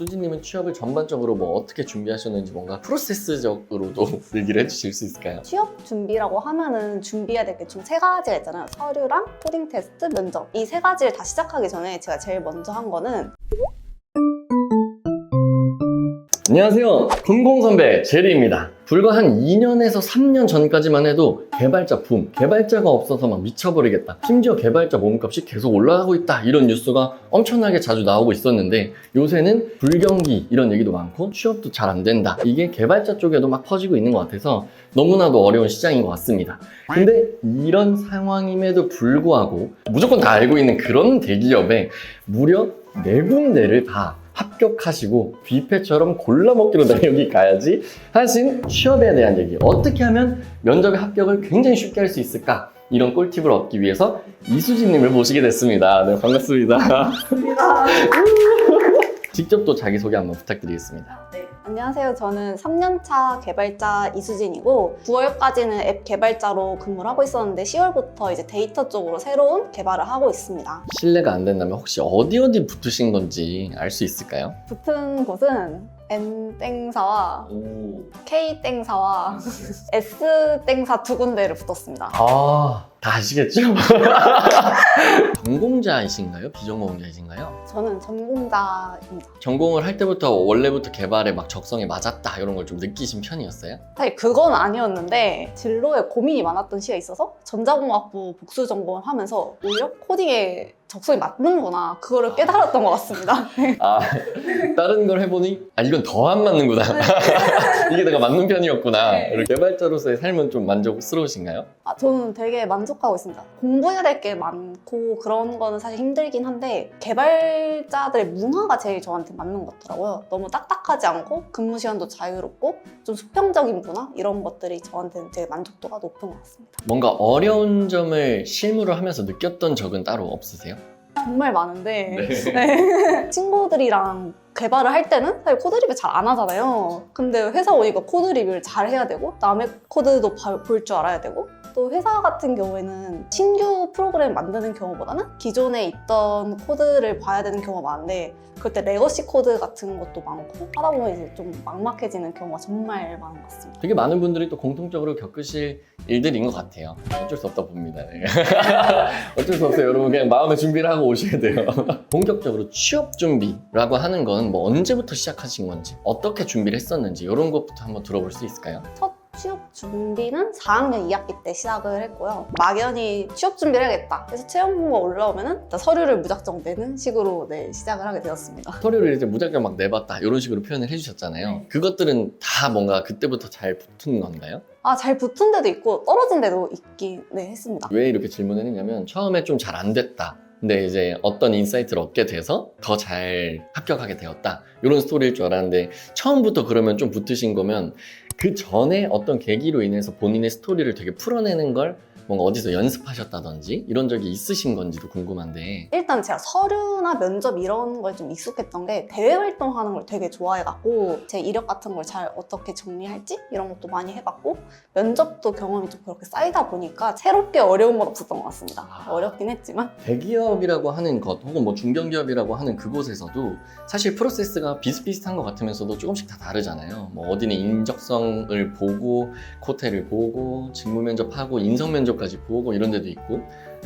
수지님은 취업을 전반적으로 뭐 어떻게 준비하셨는지 뭔가 프로세스적으로도 얘기를 해주실 수 있을까요? 취업 준비라고 하면은 준비해야 될 게 총 세 가지가 있잖아요. 서류랑 코딩 테스트, 면접. 이 세 가지를 다 시작하기 전에 제가 제일 먼저 한 거는 안녕하세요. 공공선배 제리입니다. 불과 한 2년에서 3년 전까지만 해도 개발자 붐, 개발자가 없어서 막 미쳐버리겠다. 심지어 개발자 몸값이 계속 올라가고 있다. 이런 뉴스가 엄청나게 자주 나오고 있었는데 요새는 불경기 이런 얘기도 많고 취업도 잘 안 된다. 이게 개발자 쪽에도 막 퍼지고 있는 것 같아서 너무나도 어려운 시장인 것 같습니다. 근데 이런 상황임에도 불구하고 무조건 다 알고 있는 그런 대기업에 무려 네 군데를 다 합격하시고 뷔페처럼 골라 먹기로 나 여기 가야지. 하신 취업에 대한 얘기. 어떻게 하면 면접에 합격을 굉장히 쉽게 할 수 있을까? 이런 꿀팁을 얻기 위해서 이수진님을 모시게 됐습니다. 네 반갑습니다. 직접 또 자기소개 한번 부탁드리겠습니다. 네. 안녕하세요. 저는 3년차 개발자 이수진이고 9월까지는 앱 개발자로 근무를 하고 있었는데 10월부터 이제 데이터 쪽으로 새로운 개발을 하고 있습니다. 실례가 안 된다면 혹시 어디 어디 붙으신 건지 알 수 있을까요? 붙은 곳은 N 땡사와 K 땡사와 S 땡사 두 군데를 붙었습니다. 아, 다 아시겠죠? 전공자이신가요? 비전공자이신가요? 저는 전공자입니다. 전공을 할 때부터 원래부터 개발에 막 적성에 맞았다 이런 걸 좀 느끼신 편이었어요? 사실 그건 아니었는데 진로에 고민이 많았던 시기가 있어서 전자공학부 복수 전공을 하면서 오히려 코딩에 적성이 맞는구나 그거를 깨달았던 것 같습니다. 아, 다른 걸 해보니 아 이건 더 안 맞는구나. 이게 내가 맞는 편이었구나. 네. 개발자로서의 삶은 좀 만족스러우신가요? 아, 저는 되게 만 족하고 있습니다. 공부해야 될 게 많고 그런 거는 사실 힘들긴 한데 개발자들의 문화가 제일 저한테 맞는 것 같더라고요. 너무 딱딱하지 않고 근무 시간도 자유롭고 좀 수평적인 문화 이런 것들이 저한테는 되게 만족도가 높은 것 같습니다. 뭔가 어려운 점을 실무를 하면서 느꼈던 적은 따로 없으세요? 정말 많은데 네. 친구들이랑 개발을 할 때는 사실 코드 리뷰 잘 안 하잖아요. 근데 회사 오니까 코드 리뷰를 잘 해야 되고 남의 코드도 볼 줄 알아야 되고 또 회사 같은 경우에는 신규 프로그램 만드는 경우보다는 기존에 있던 코드를 봐야 되는 경우가 많은데 그때 레거시 코드 같은 것도 많고 하다 보면 이제 좀 막막해지는 경우가 정말 많은 것 같습니다. 되게 많은 분들이 또 공통적으로 겪으실 일들인 것 같아요. 어쩔 수 없다 봅니다. 네. 어쩔 수 없어요. 여러분 그냥 마음의 준비를 하고 오셔야 돼요. 본격적으로 취업 준비라고 하는 건 뭐 언제부터 시작하신 건지 어떻게 준비를 했었는지 이런 것부터 한번 들어볼 수 있을까요? 첫 준비는 4학년 2학기 때 시작을 했고요. 막연히 취업 준비를 해야겠다. 그래서 채용본가 올라오면은 일단 서류를 무작정 내는 식으로 네, 시작을 하게 되었습니다. 서류를 이제 무작정 막 내봤다 이런 식으로 표현을 해주셨잖아요. 네. 그것들은 다 뭔가 그때부터 잘 붙은 건가요? 아, 잘 붙은 데도 있고 떨어진 데도 있긴 네, 했습니다. 왜 이렇게 질문했냐면 처음에 좀 잘 안 됐다. 근데 이제 어떤 인사이트를 얻게 돼서 더 잘 합격하게 되었다. 이런 스토리일 줄 알았는데 처음부터 그러면 좀 붙으신 거면 그 전에 어떤 계기로 인해서 본인의 스토리를 되게 풀어내는 걸 뭔가 어디서 연습하셨다든지 이런 적이 있으신 건지도 궁금한데 일단 제가 서류나 면접 이런 걸 좀 익숙했던 게 대외 활동하는 걸 되게 좋아해갖고 제 이력 같은 걸 잘 어떻게 정리할지 이런 것도 많이 해봤고 면접도 경험이 좀 그렇게 쌓이다 보니까 새롭게 어려운 건 없었던 것 같습니다. 아. 어렵긴 했지만 대기업이라고 하는 것 혹은 뭐 중견기업이라고 하는 그곳에서도 사실 프로세스가 비슷비슷한 것 같으면서도 조금씩 다 다르잖아요. 뭐 어디는 인적성을 보고 코테를 보고 직무 면접하고 인성 면접 까지 보고 이런 데도 있고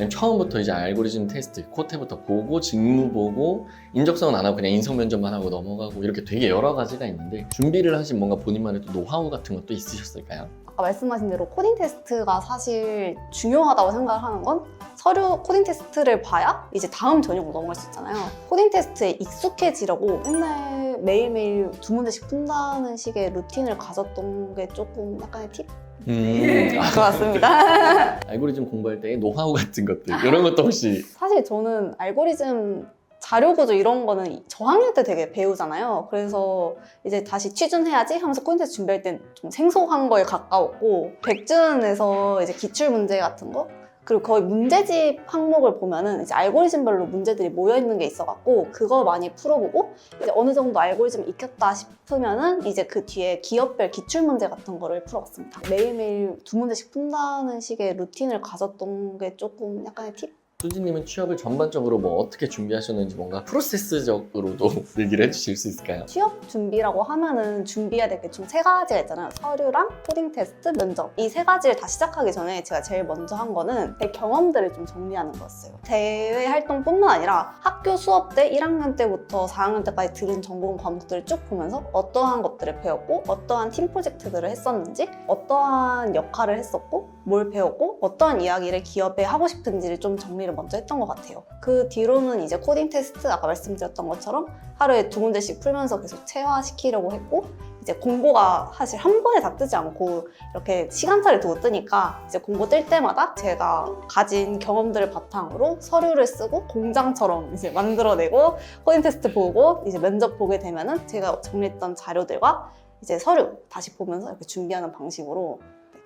처음부터 이제 알고리즘 테스트 코테부터 보고 직무 보고 인적성은 안 하고 그냥 인성 면접만 하고 넘어가고 이렇게 되게 여러 가지가 있는데 준비를 하신 뭔가 본인만의 또 노하우 같은 것도 있으셨을까요? 아까 말씀하신 대로 코딩 테스트가 사실 중요하다고 생각을 하는 건 서류 코딩 테스트를 봐야 이제 다음 전형으로 넘어갈 수 있잖아요. 코딩 테스트에 익숙해지려고 맨날 매일매일 두 문제씩 푼다는 식의 루틴을 가졌던 게 조금 약간의 팁? 음, 것 같습니다. 알고리즘 공부할 때의 노하우 같은 것들 이런 것도 혹시 사실 저는 알고리즘 자료 구조 이런 거는 저학년 때 되게 배우잖아요. 그래서 이제 다시 취준해야지 하면서 콘텐츠 준비할 땐 좀 생소한 거에 가까웠고 백준에서 이제 기출 문제 같은 거 그리고 거의 문제집 항목을 보면은 이제 알고리즘별로 문제들이 모여 있는 게 있어갖고 그거 많이 풀어보고 이제 어느 정도 알고리즘 익혔다 싶으면은 이제 그 뒤에 기업별 기출 문제 같은 거를 풀어봤습니다. 매일매일 두 문제씩 푼다는 식의 루틴을 가졌던 게 조금 약간의 팁? 수지님은 취업을 전반적으로 뭐 어떻게 준비하셨는지 뭔가 프로세스적으로도 얘기를 해주실 수 있을까요? 취업 준비라고 하면은 준비해야 될게총세 가지가 있잖아요. 서류랑 코딩 테스트, 면접. 이 세 가지를 다 시작하기 전에 제가 제일 먼저 한 거는 제 경험들을 좀 정리하는 거였어요. 대외 활동뿐만 아니라 학교 수업 때 1학년 때부터 4학년 때까지 들은 전공 과목들을 쭉 보면서 어떠한 것들을 배웠고 어떠한 팀 프로젝트들을 했었는지 어떠한 역할을 했었고 뭘 배웠고 어떠한 이야기를 기업에 하고 싶은지를 좀 정리를 먼저 했던 것 같아요. 그 뒤로는 이제 코딩 테스트 아까 말씀드렸던 것처럼 하루에 두 문제씩 풀면서 계속 체화시키려고 했고 이제 공고가 사실 한 번에 다 뜨지 않고 이렇게 시간차를 두고 뜨니까 이제 공고 뜰 때마다 제가 가진 경험들을 바탕으로 서류를 쓰고 공장처럼 이제 만들어내고 코딩 테스트 보고 이제 면접 보게 되면은 제가 정리했던 자료들과 이제 서류 다시 보면서 이렇게 준비하는 방식으로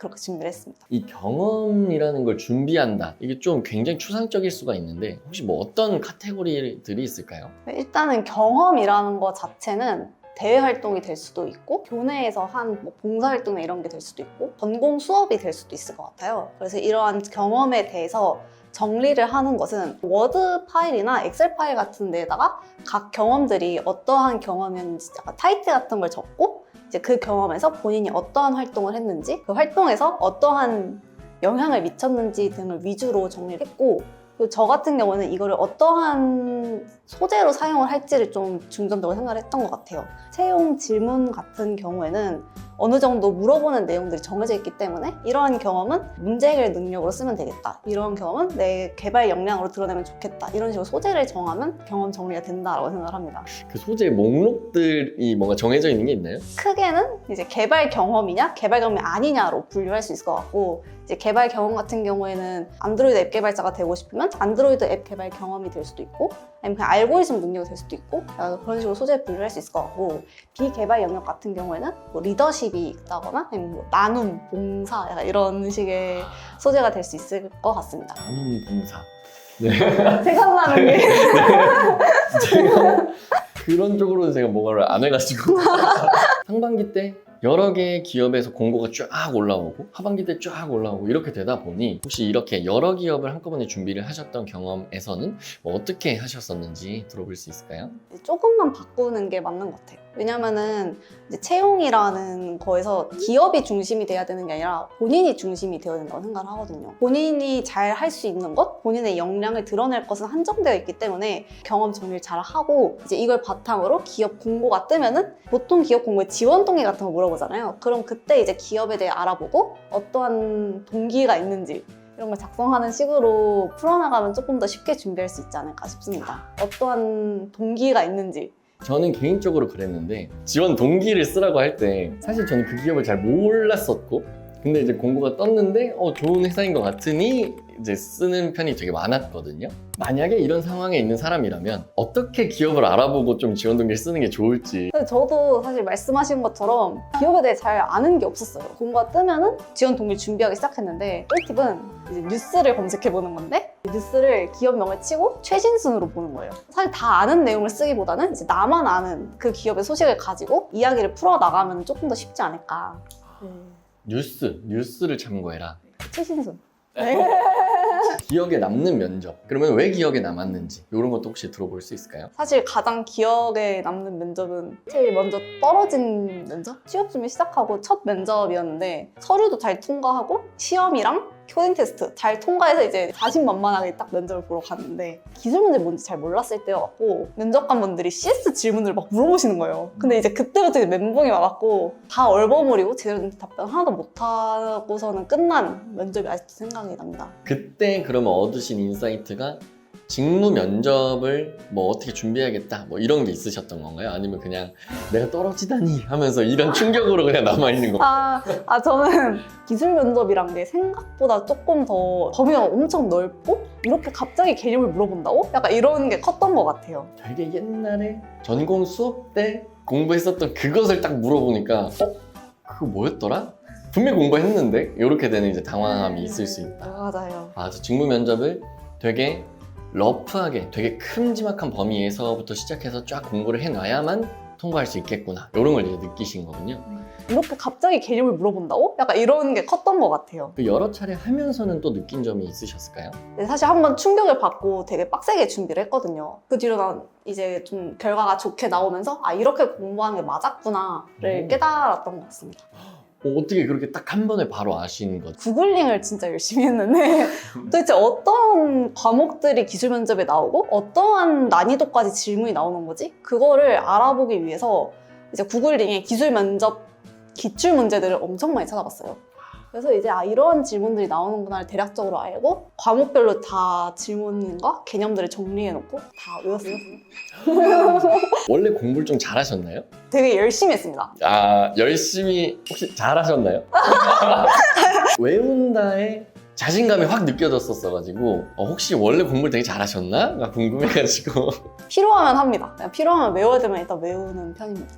그렇게 준비를 했습니다. 이 경험이라는 걸 준비한다. 이게 좀 굉장히 추상적일 수가 있는데 혹시 뭐 어떤 카테고리들이 있을까요? 일단은 경험이라는 것 자체는 대외 활동이 될 수도 있고 교내에서 한 뭐 봉사 활동이나 이런 게 될 수도 있고 전공 수업이 될 수도 있을 것 같아요. 그래서 이러한 경험에 대해서 정리를 하는 것은 워드 파일이나 엑셀 파일 같은 데다가 각 경험들이 어떠한 경험이었는지 약간 타이틀 같은 걸 적고 이제 그 경험에서 본인이 어떠한 활동을 했는지 그 활동에서 어떠한 영향을 미쳤는지 등을 위주로 정리를 했고 저 같은 경우는 이거를 어떠한 소재로 사용을 할지를 좀 중점적으로 생각을 했던 것 같아요. 채용 질문 같은 경우에는 어느 정도 물어보는 내용들이 정해져 있기 때문에 이러한 경험은 문제 해결 능력으로 쓰면 되겠다. 이런 경험은 내 개발 역량으로 드러내면 좋겠다. 이런 식으로 소재를 정하면 경험 정리가 된다라고 생각을 합니다. 그 소재 목록들이 뭔가 정해져 있는 게 있나요? 크게는 이제 개발 경험이냐 개발 경험이 아니냐로 분류할 수 있을 것 같고 이제 개발 경험 같은 경우에는 안드로이드 앱 개발자가 되고 싶으면 안드로이드 앱 개발 경험이 될 수도 있고 아니면 그냥 알고리즘 능력이 될 수도 있고 어, 그런 식으로 소재 분류할 수 있을 것 같고 비개발 영역 같은 경우에는 뭐 리더십 이 있다거나 아니면 뭐 나눔, 봉사 약간 이런 식의 소재가 될 수 있을 것 같습니다. 나눔 봉사. 네. 생각나는 게 제가 그런 쪽으로는 제가 뭐가를 안 해가지고 상반기 때 여러 개의 기업에서 공고가 쫙 올라오고 하반기 때 쫙 올라오고 이렇게 되다 보니 혹시 이렇게 여러 기업을 한꺼번에 준비를 하셨던 경험에서는 뭐 어떻게 하셨었는지 들어볼 수 있을까요? 조금만 바꾸는 게 맞는 것 같아요. 왜냐면은 이제 채용이라는 거에서 기업이 중심이 돼야 되는 게 아니라 본인이 중심이 되어야 된다고 생각을 하거든요. 본인이 잘 할 수 있는 것, 본인의 역량을 드러낼 것은 한정되어 있기 때문에 경험 정리를 잘 하고 이제 이걸 바탕으로 기업 공고가 뜨면은 보통 기업 공고에 지원 동기 같은 거 물어보잖아요. 그럼 그때 이제 기업에 대해 알아보고 어떠한 동기가 있는지 이런 걸 작성하는 식으로 풀어나가면 조금 더 쉽게 준비할 수 있지 않을까 싶습니다. 어떠한 동기가 있는지. 저는 개인적으로 그랬는데 지원 동기를 쓰라고 할 때 사실 저는 그 기업을 잘 몰랐었고 근데 이제 공고가 떴는데 어 좋은 회사인 것 같으니 이제 쓰는 편이 되게 많았거든요. 만약에 이런 상황에 있는 사람이라면 어떻게 기업을 알아보고 좀 지원 동기를 쓰는 게 좋을지 근데 저도 사실 말씀하신 것처럼 기업에 대해 잘 아는 게 없었어요. 공고가 뜨면은 지원 동기를 준비하기 시작했는데 꿀팁은 이제 뉴스를 검색해 보는 건데 뉴스를 기업명을 치고 최신 순으로 보는 거예요. 사실 다 아는 내용을 쓰기보다는 이제 나만 아는 그 기업의 소식을 가지고 이야기를 풀어 나가면 조금 더 쉽지 않을까. 뉴스 뉴스를 참고해라. 최신순. 기억에 남는 면접. 그러면 왜 기억에 남았는지 이런 것도 혹시 들어볼 수 있을까요? 사실 가장 기억에 남는 면접은 제일 먼저 떨어진 면접? 취업 준비 시작하고 첫 면접이었는데 서류도 잘 통과하고 시험이랑 코딩 테스트 잘 통과해서 이제 자신만만하게 딱 면접을 보러 갔는데 기술 문제 뭔지 잘 몰랐을 때여갖고 면접관분들이 CS 질문을 막 물어보시는 거예요. 근데 이제 그때부터 이제 멘붕이 와갖고 다 얼버무리고 제대로 된 답변 하나도 못하고서는 끝난 면접이 아직도 생각이 납니다. 그때 그러면 얻으신 인사이트가 직무 면접을 뭐 어떻게 준비해야겠다 뭐 이런 게 있으셨던 건가요? 아니면 그냥 내가 떨어지다니 하면서 이런 충격으로 그냥 남아 있는 거? 아, 아 저는 기술 면접이란 게 생각보다 조금 더 범위가 엄청 넓고 이렇게 갑자기 개념을 물어본다고? 약간 이런 게 컸던 것 같아요. 되게 옛날에 전공 수업 때 공부했었던 그것을 딱 물어보니까 어? 그거 뭐였더라? 분명히 공부했는데 이렇게 되는 이제 당황함이 있을 수 있다. 맞아요. 아, 저 직무 면접을 되게 러프하게 되게 큼지막한 범위에서부터 시작해서 쫙 공부를 해놔야만 통과할 수 있겠구나 이런 걸 이제 느끼신 거군요. 이렇게 갑자기 개념을 물어본다고? 약간 이런 게 컸던 것 같아요. 그 여러 차례 하면서는 또 느낀 점이 있으셨을까요? 근데 사실 한 번 충격을 받고 되게 빡세게 준비를 했거든요. 그 뒤로 난 이제 좀 결과가 좋게 나오면서 아 이렇게 공부하는 게 맞았구나를 오. 깨달았던 것 같습니다. 어, 어떻게 그렇게 딱 한 번에 바로 아시는 것? 구글링을 진짜 열심히 했는데 도대체 어떤 과목들이 기술 면접에 나오고 어떠한 난이도까지 질문이 나오는 거지? 그거를 알아보기 위해서 이제 구글링에 기술 면접 기출 문제들을 엄청 많이 찾아봤어요. 그래서 이제 아 이런 질문들이 나오는구나를 대략적으로 알고 과목별로 다 질문과 개념들을 정리해놓고 다 외웠어요. 원래 공부를 좀 잘하셨나요? 되게 열심히 했습니다. 아 열심히 혹시 잘하셨나요? 외운다에 자신감이 확 느껴졌었어가지고 어, 혹시 원래 공부를 되게 잘하셨나? 가 궁금해가지고 필요하면 합니다. 그냥 필요하면 외워야 되면 일단 외우는 편입니다.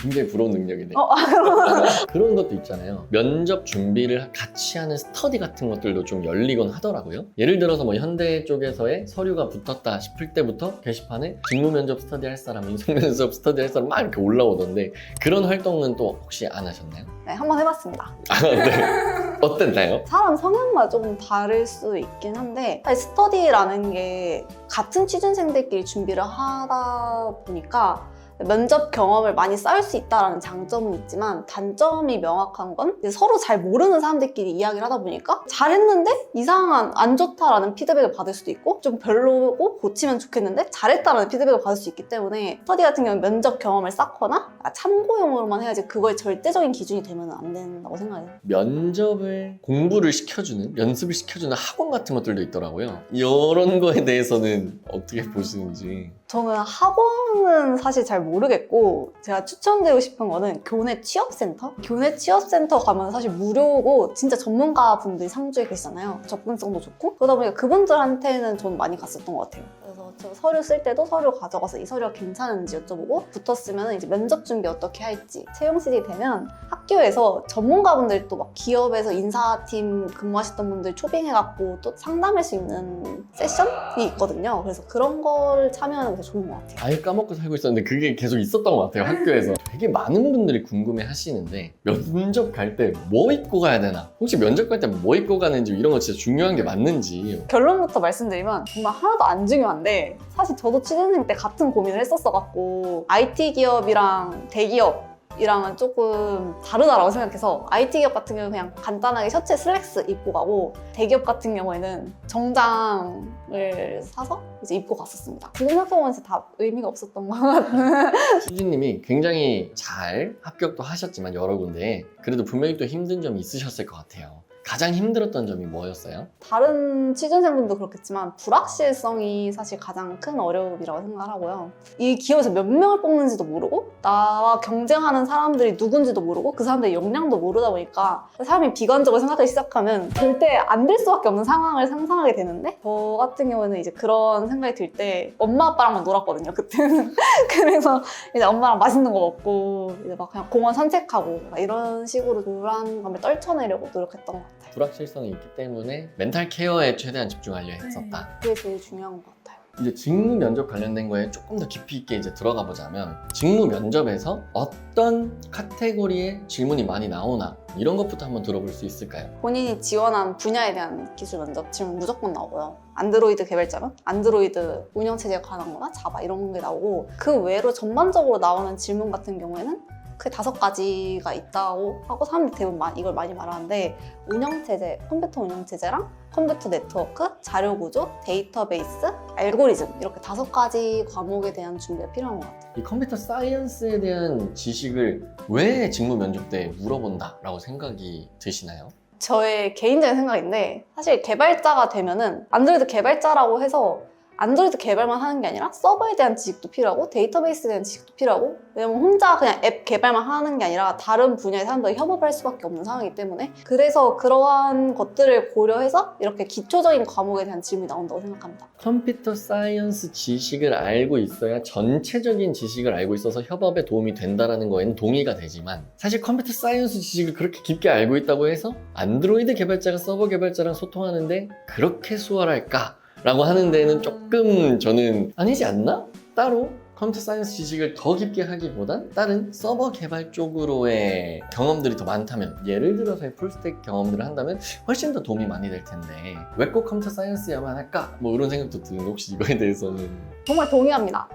굉장히 부러운 능력이네 요. 어, 그런 것도 있잖아요. 면접 준비를 같이 하는 스터디 같은 것들도 좀 열리곤 하더라고요. 예를 들어서 뭐 현대 쪽에서의 서류가 붙었다 싶을 때부터 게시판에 직무 면접 스터디 할 사람, 인성 면접 스터디 할 사람 막 이렇게 올라오던데 그런 활동은 또 혹시 안 하셨나요? 네, 한번 해봤습니다. 아, 네. 어땠나요? 사람 성향마다 조금 다를 수 있긴 한데 스터디라는 게 같은 취준생들끼리 준비를 하다 보니까 면접 경험을 많이 쌓을 수 있다는 장점은 있지만 단점이 명확한 건 서로 잘 모르는 사람들끼리 이야기를 하다 보니까 잘했는데 이상한 안 좋다라는 피드백을 받을 수도 있고 좀 별로고 고치면 좋겠는데 잘했다라는 피드백을 받을 수 있기 때문에 스터디 같은 경우는 면접 경험을 쌓거나 참고용으로만 해야지 그거의 절대적인 기준이 되면 안 된다고 생각해요. 면접을 공부를 시켜주는, 연습을 시켜주는 학원 같은 것들도 있더라고요. 이런 거에 대해서는 어떻게 보시는지. 저는 학원은 사실 잘 모르겠고 제가 추천드리고 싶은 거는 교내 취업센터? 교내 취업센터 가면 사실 무료고 진짜 전문가분들이 상주에 계시잖아요. 접근성도 좋고 그러다 보니까 그분들한테는 저는 많이 갔었던 것 같아요. 그래서 저 서류 쓸 때도 서류 가져가서 이 서류가 괜찮은지 여쭤보고 붙었으면 이제 면접 준비 어떻게 할지 채용식이 되면 학 교에서 전문가분들이 또막 기업에서 인사팀 근무하셨던 분들 초빙해갖고 또 상담할 수 있는 세션이 있거든요. 그래서 그런 거를 참여하는 게 좋은 것 같아요. 아예 까먹고 살고 있었는데 그게 계속 있었던 것 같아요 학교에서 되게 많은 분들이 궁금해 하시는데 면접 갈 때 뭐 입고 가야 되나 혹시 면접 갈 때 뭐 입고 가는지 이런 거 진짜 중요한 게 맞는지 결론부터 말씀드리면 정말 하나도 안 중요한데 사실 저도 취준생 때 같은 고민을 했었어갖고 IT 기업이랑 대기업 이랑은 조금 다르다라고 생각해서 IT 기업 같은 경우는 그냥 간단하게 셔츠 슬랙스 입고 가고 대기업 같은 경우에는 정장을 사서 이제 입고 갔었습니다. 지금 생각해보면 진짜 다 의미가 없었던 것 같아요. 수진님이 굉장히 잘 합격도 하셨지만 여러 군데 그래도 분명히 또 힘든 점이 있으셨을 것 같아요 가장 힘들었던 점이 뭐였어요? 다른 취준생분도 그렇겠지만 불확실성이 사실 가장 큰 어려움이라고 생각을 하고요. 이 기업에서 몇 명을 뽑는지도 모르고 나와 경쟁하는 사람들이 누군지도 모르고 그 사람들의 역량도 모르다 보니까 사람이 비관적으로 생각하기 시작하면 절대 안 될 수밖에 없는 상황을 상상하게 되는데 저 같은 경우는 이제 그런 생각이 들 때 엄마 아빠랑만 놀았거든요 그때는 그래서 이제 엄마랑 맛있는 거 먹고 이제 막 그냥 공원 산책하고 막 이런 식으로 불안감을 떨쳐내려고 노력했던 것 같아요. 불확실성이 있기 때문에 멘탈 케어에 최대한 집중하려 했었다 그게 제일 중요한 것 같아요. 이제 직무 면접 관련된 거에 조금 더 깊이 있게 이제 들어가 보자면 직무 면접에서 어떤 카테고리의 질문이 많이 나오나 이런 것부터 한번 들어볼 수 있을까요? 본인이 지원한 분야에 대한 기술 면접 질문 무조건 나오고요. 안드로이드 개발자면 안드로이드 운영체제에 관한 거나 자바 이런 게 나오고 그 외로 전반적으로 나오는 질문 같은 경우에는 크게 다섯 가지가 있다고 하고 사람들이 대부분 마- 이걸 많이 말하는데 운영체제, 컴퓨터 운영체제랑 컴퓨터 네트워크, 자료구조, 데이터베이스, 알고리즘 이렇게 다섯 가지 과목에 대한 준비가 필요한 것 같아요. 이 컴퓨터 사이언스에 대한 지식을 왜 직무 면접 때 물어본다라고 생각이 드시나요? 저의 개인적인 생각인데 사실 개발자가 되면은 안드로이드 개발자라고 해서 안드로이드 개발만 하는 게 아니라 서버에 대한 지식도 필요하고 데이터베이스에 대한 지식도 필요하고 왜냐면 혼자 그냥 앱 개발만 하는 게 아니라 다른 분야의 사람들과 협업할 수밖에 없는 상황이기 때문에 그래서 그러한 것들을 고려해서 이렇게 기초적인 과목에 대한 질문이 나온다고 생각합니다. 컴퓨터 사이언스 지식을 알고 있어야 전체적인 지식을 알고 있어서 협업에 도움이 된다라는 거에는 동의가 되지만 사실 컴퓨터 사이언스 지식을 그렇게 깊게 알고 있다고 해서 안드로이드 개발자가 서버 개발자랑 소통하는데 그렇게 수월할까? 라고 하는 데는 조금 저는 아니지 않나? 따로 컴퓨터 사이언스 지식을 더 깊게 하기보단 다른 서버 개발 쪽으로의 경험들이 더 많다면 예를 들어서 풀스택 경험들을 한다면 훨씬 더 도움이 많이 될 텐데 왜 꼭 컴퓨터 사이언스야만 할까? 뭐 이런 생각도 드는데 혹시 이거에 대해서는 정말 동의합니다.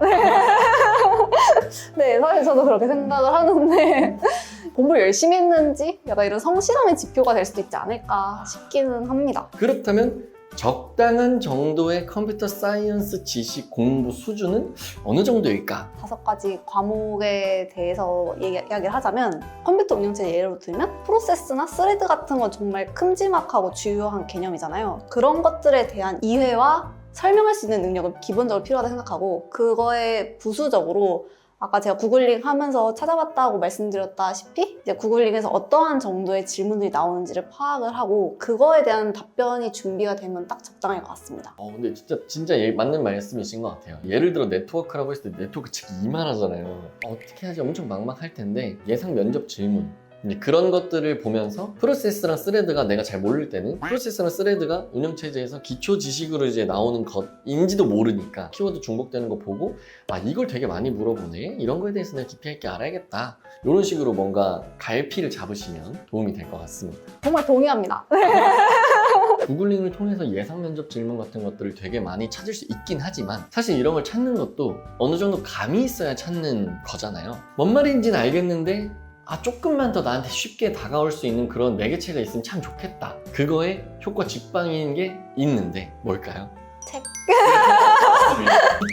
네, 사실 저도 그렇게 생각을 하는데 공부를 열심히 했는지 약간 이런 성실함의 지표가 될 수도 있지 않을까 싶기는 합니다. 그렇다면 적당한 정도의 컴퓨터 사이언스 지식 공부 수준은 어느 정도일까? 다섯 가지 과목에 대해서 얘기, 이야기를 하자면 컴퓨터 운영체 예로 들면 프로세스나 스레드 같은 건 정말 큼지막하고 주요한 개념이잖아요. 그런 것들에 대한 이해와 설명할 수 있는 능력은 기본적으로 필요하다 생각하고 그거에 부수적으로 아까 제가 구글링 하면서 찾아봤다고 말씀드렸다시피 이제 구글링에서 어떠한 정도의 질문들이 나오는지를 파악을 하고 그거에 대한 답변이 준비가 되면 딱 적당할 것 같습니다. 어 근데 진짜 진짜 예- 맞는 말씀이신 것 같아요. 예를 들어 네트워크라고 했을 때 네트워크 책이 이만하잖아요. 어떻게 하지 엄청 막막할 텐데 예상 면접 질문 이제 그런 것들을 보면서 프로세스랑 스레드가 내가 잘 모를 때는 프로세스랑 스레드가 운영체제에서 기초 지식으로 이제 나오는 것인지도 모르니까 키워드 중복되는 거 보고 아 이걸 되게 많이 물어보네 이런 거에 대해서 내가 깊이 있게 알아야겠다 이런 식으로 뭔가 갈피를 잡으시면 도움이 될 것 같습니다. 정말 동의합니다. 구글링을 통해서 예상 면접 질문 같은 것들을 되게 많이 찾을 수 있긴 하지만 사실 이런 걸 찾는 것도 어느 정도 감이 있어야 찾는 거잖아요. 뭔 말인지는 알겠는데 아 조금만 더 나한테 쉽게 다가올 수 있는 그런 매개체가 있으면 참 좋겠다. 그거에 효과 직방인 게 있는데 뭘까요? 책.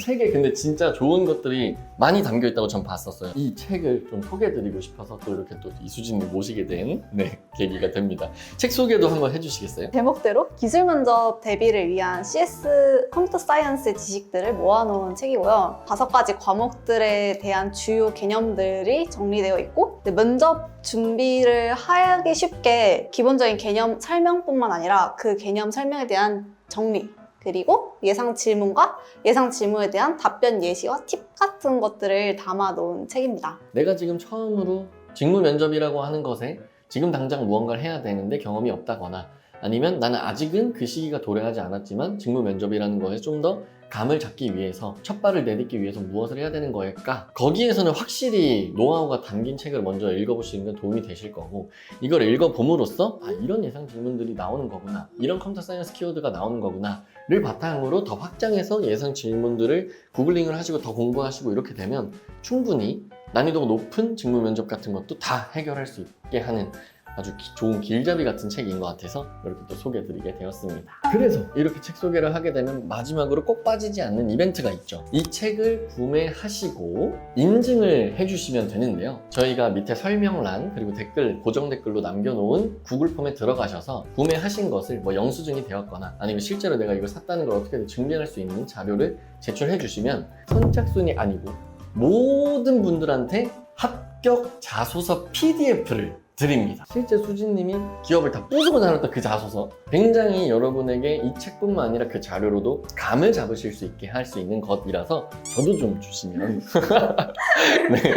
이 책에 근데 진짜 좋은 것들이 많이 담겨 있다고 전 봤었어요. 이 책을 좀 소개해드리고 싶어서 또 이렇게 또 이수진님 모시게 된 네, 계기가 됩니다. 책 소개도 한번 해주시겠어요? 제목대로 기술 면접 대비를 위한 CS 컴퓨터 사이언스 지식들을 모아놓은 책이고요. 다섯 가지 과목들에 대한 주요 개념들이 정리되어 있고 면접 준비를 하기 쉽게 기본적인 개념 설명뿐만 아니라 그 개념 설명에 대한 정리 그리고 예상 질문과 예상 질문에 대한 답변 예시와 팁 같은 것들을 담아 놓은 책입니다. 내가 지금 처음으로 직무 면접이라고 하는 것에 지금 당장 무언가를 해야 되는데 경험이 없다거나 아니면 나는 아직은 그 시기가 도래하지 않았지만 직무 면접이라는 거에 좀 더 감을 잡기 위해서 첫 발을 내딛기 위해서 무엇을 해야 되는 거일까? 거기에서는 확실히 노하우가 담긴 책을 먼저 읽어보시는 건 도움이 되실 거고 이걸 읽어봄으로써 아 이런 예상 질문들이 나오는 거구나 이런 컴퓨터 사이언스 키워드가 나오는 거구나 를 바탕으로 더 확장해서 예상 질문들을 구글링을 하시고 더 공부하시고 이렇게 되면 충분히 난이도가 높은 직무 면접 같은 것도 다 해결할 수 있게 하는 아주 기- 좋은 길잡이 같은 책인 것 같아서 이렇게 또 소개해드리게 되었습니다. 그래서 이렇게 책 소개를 하게 되면 마지막으로 꼭 빠지지 않는 이벤트가 있죠. 이 책을 구매하시고 인증을 해주시면 되는데요. 저희가 밑에 설명란 그리고 댓글 고정 댓글로 남겨놓은 구글 폼에 들어가셔서 구매하신 것을 뭐 영수증이 되었거나 아니면 실제로 내가 이걸 샀다는 걸 어떻게든 증명할 수 있는 자료를 제출해 주시면 선착순이 아니고 모든 분들한테 합격 자소서 PDF를 드립니다. 실제 수진님이 기업을 다 부수고 다녔던 그 자소서 굉장히 여러분에게 이 책뿐만 아니라 그 자료로도 감을 잡으실 수 있게 할 수 있는 것이라서 저도 좀 주시면 네,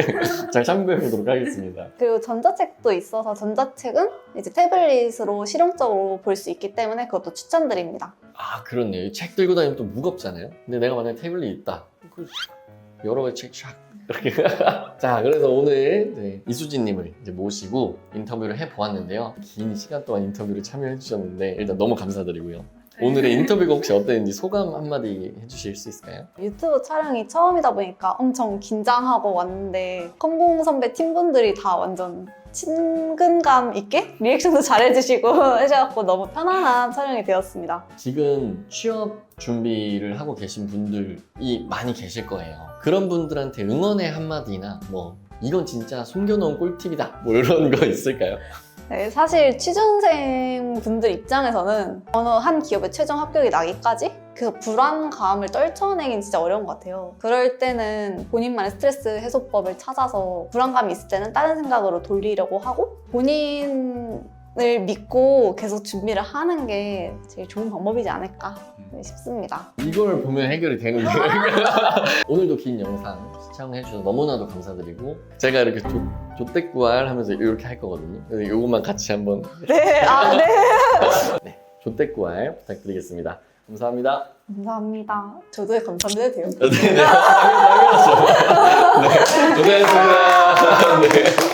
잘 참고해 보도록 하겠습니다. 그리고 전자책도 있어서 전자책은 이제 태블릿으로 실용적으로 볼 수 있기 때문에 그것도 추천드립니다. 아 그렇네요. 이책 들고 다니면 또 무겁잖아요. 근데 내가 만약에 태블릿 있다. 그 여러 가지 책 샥. 자, 그래서 오늘 네, 이수진님을 이제 모시고 인터뷰를 해보았는데요. 긴 시간 동안 인터뷰를 참여해주셨는데 일단 너무 감사드리고요. 오늘의 인터뷰가 혹시 어땠는지 소감 한마디 해주실 수 있을까요? 유튜브 촬영이 처음이다 보니까 엄청 긴장하고 왔는데 컴공 선배 팀분들이 다 완전 친근감 있게 리액션도 잘해주시고 해주셔서 너무 편안한 촬영이 되었습니다. 지금 취업 준비를 하고 계신 분들이 많이 계실 거예요. 그런 분들한테 응원의 한마디나 뭐 이건 진짜 숨겨놓은 꿀팁이다 뭐 이런 거 있을까요? 네, 사실 취준생 분들 입장에서는 어느 한 기업에 최종 합격이 나기까지 그 불안감을 떨쳐내긴 진짜 어려운 것 같아요. 그럴 때는 본인만의 스트레스 해소법을 찾아서 불안감이 있을 때는 다른 생각으로 돌리려고 하고 본인 을 믿고 계속 준비를 하는 게 제일 좋은 방법이지 않을까 싶습니다. 이걸 보면 해결이 되는 거예요. 오늘도 긴 영상 시청해주셔서 너무나도 감사드리고 제가 이렇게 조, 조떼꾸알 하면서 이렇게 할 거거든요. 그래서 이것만 같이 한번 네, 아, 네. 조떼꾸알 부탁드리겠습니다. 감사합니다. 감사합니다. 저도 감사드려도 돼요? 네, 네. 당연하죠. 네, 고생했습니다. 네.